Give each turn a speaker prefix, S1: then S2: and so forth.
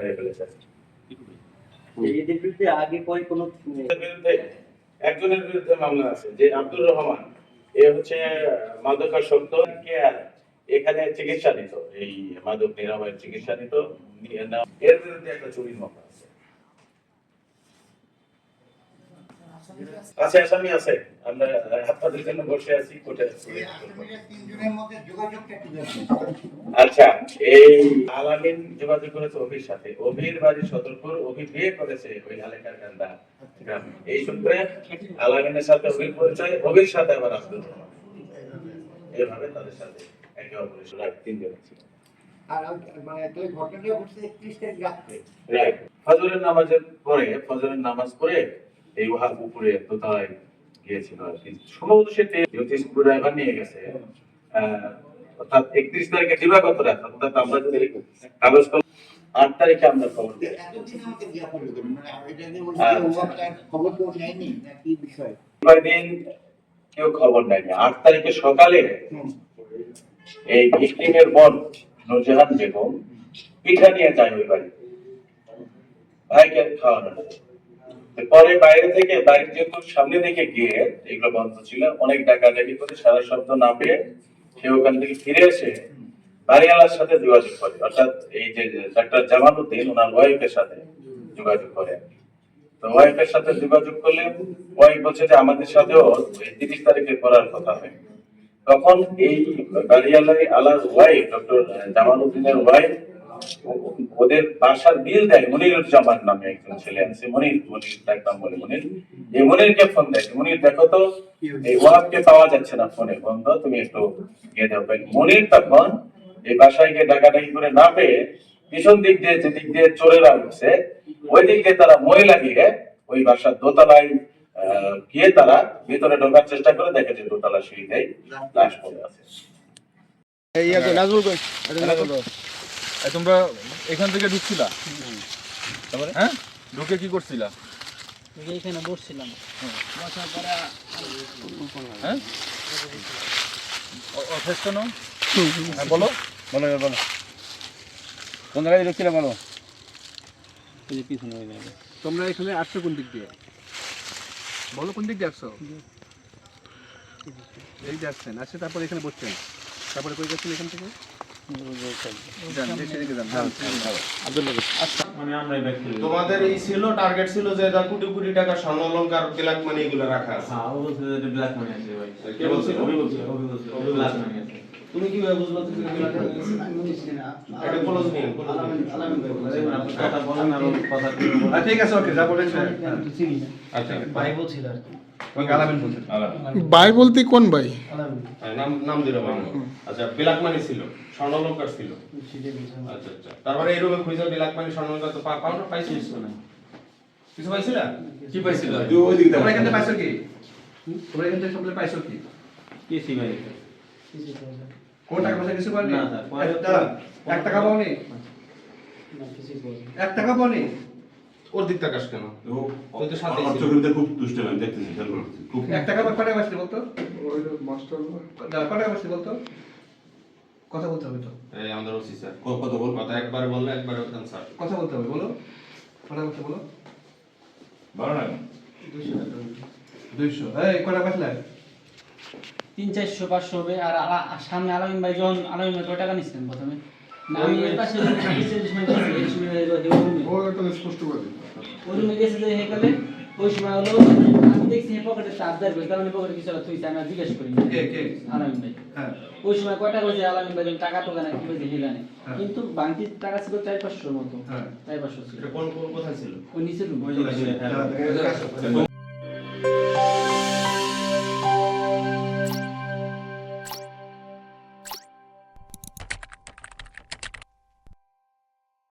S1: মেরে ফেলেছে।
S2: এদের বিরুদ্ধে আগে কয় কোনো
S1: বিরুদ্ধে একজনের বিরুদ্ধে মামলা আছে যে আব্দুর রহমান। এ হচ্ছে মাদকাসক্ত কেয়ার এখানে চিকিৎসা নিত এই মাদক নিরাময়ের চিকিৎসা নিত এর বিরুদ্ধে একটা চুরির মামলা আছে আসামি আছে। আমরা আপনাদের জন্য বসে আছি কোর্টে আচ্ছা এই আলামিন যোগাযোগ করেছে অভির সাথে। অভির বাড়ি সদরপুর অভি বিয়ে করেছে ওই আলেকার গান্দা এই সূত্রে আলামিনের সাথে অভির পরিচয় অভির সাথে আবার রহমান এভাবে তাদের সাথে একে অপরের সাথে। তিনজন ছিল
S3: মানে
S1: ফজরের নামাজের পরে ফজরের নামাজ পড়ে এই উহার উপরে দোতলায় গিয়েছিল আর কি। সম্ভবত সে ড্রাইভার নিয়ে গেছে। অর্থাৎ একত্রিশ তারিখে দিবাগত অর্থাৎ আমরা যদি কাগজ আট তারিখে আমরা খবর
S3: খবর কেউ
S1: খবর নেয়নি আট তারিখে সকালে এই ভিকটিম এর বোন নুরজাহান বেগম পিঠা নিয়ে যায় ওই বাড়ি ভাইকে খাওয়ানো পরে বাইরে থেকে বাড়ির যেহেতু সামনে দিকে গিয়ে এগুলো বন্ধ ছিল, অনেক ডাকাডাকি করে সারা শব্দ না পেয়ে সে ওখান থেকে ফিরে এসে বাড়িওয়ালার সাথে যোগাযোগ করে। অর্থাৎ এই যে ডাক্তার জামালউদ্দিন, ওনার ওয়াইফের সাথে যোগাযোগ করে। তো ওয়াইফের সাথে যোগাযোগ করলে ওয়াইফ বলছে যে আমাদের সাথেও তিরিশ তারিখে করার কথা হয়। তখন এই বাড়িওয়ালাই আলার ওয়াইফ ডক্টর জামালউদ্দিনের ওয়াইফ ওদের বাসার বিল দেয় মনিরুর জামান নামে একজন ছেলে আছে মনির মনির তার নাম বলে মনির। এই মনিরকে ফোন দেয় মনির দেখো তো এই ওয়াবকে পাওয়া যাচ্ছে না ফোনে বন্ধ তুমি একটু গিয়ে দাও মনির তখন এই বাসায় গিয়ে ডাকাডাকি করে না পেয়ে পিছন দিক দিয়ে যে দিক দিয়ে চোরেরা উঠছে ওই দিক দিয়ে তারা মই লাগিয়ে ওই বাসার দোতলায় আহ, গিয়ে তারা ভিতরে ঢোকার চেষ্টা করে দেখে যে দোতলা সিঁড়িতেই লাশ পড়ে আছে।
S4: এই তোমরা এখান থেকে ঢুকছিলা? তারপরে? হ্যাঁ? ঢুকে কি করছিলা?
S5: এইখানে বসছিলাম। বসার পরে
S4: হ্যাঁ? অ- অফিস হ্যাঁ বলো। বলো এবার বলো। কোন জায়গায় ঢুকছিলে বলো?
S5: পিছনে হয়ে
S6: তোমরা এখানে আসছো কোন দিক দিয়ে? বলো কোন দিক দিয়ে আসছো? এই যে আসছেন। আসছে তারপর এখানে বসছেন। তারপরে কই গেছেন এখান থেকে? হ্যাঁ,
S7: তোমাদের এই ছিল টার্গেট ছিল যে এটা কোটি কোটি টাকা স্বর্ণ অলংকার ব্ল্যাক মানি এগুলো রাখা আছে কে বলছিল? তুমি কীভাবে বুঝলো তুমি আছে? এটা।
S6: আচ্ছা, ঠিক আছে ওকে যা বলেছে
S7: আচ্ছা,
S5: ভাই বলছিল আর কি
S8: ভাই বলতে কোন ভাই
S7: হ্যাঁ, নাম ভাই আচ্ছা ব্ল্যাক মানি ছিল স্বর্ণ অলংকার ছিল। আচ্ছা আচ্ছা। তারপরে এই রুমে খুঁজে ব্ল্যাক মানি স্বর্ণ তো পাও না পাইছিস কিছু পাইছিলা?
S4: কি পাইছিল?
S6: তোমরা এখান থেকে পাইছো কি? তোমরা এখান থেকে সবগুলো পাইছো কি? কোন টাকা পয়সা কিছু পাওনি
S4: না, স্যার,
S6: এক টাকা পাওনি? এক টাকা পাওনি?
S7: ওর দিক তাকাস কেন? তুই তো সাথে
S9: খুব দুষ্ট আমি দেখতেছি খেয়াল করতেছি খুব
S6: এক টাকা বলতো? টাকা পাইছিলি বলতো? কথা বলতে হবে তো।
S7: এই আমাদের ওসি স্যার।
S9: ক- কত বল।
S7: কথা একবার বললে একবার স্যার।
S6: কথা বলতে হবে বলো। কথা বলতে বলো?
S9: বারো টাকা।
S6: দুইশো। এই
S5: তিন চারশো পাঁচশো হবে। আর সামনে আলামিন ভাই যখন আলামিন ভাই কয় টাকা নিচ্ছেন প্রথমে? ওই সময় হলো আমি দেখছি এই পকেটে চার দেড় কারণ পকেটে কিছু একটা আমি জিজ্ঞেস করি না।
S6: কে কে?
S5: আলামিন ভাই।
S6: হ্যাঁ।
S5: ওই সময় কয় টাকা হয়েছে আলামিন ভাই টাকা টোকা না কি হয়েছে হিলানে
S6: হ্যাঁ।
S5: কিন্তু বাংতি টাকা ছিল চার পাঁচশোর মতো।
S6: হ্যাঁ।
S5: চার পাঁচশো ছিল।
S7: কোন কোন কোথায় ছিল?
S5: ওই নিচের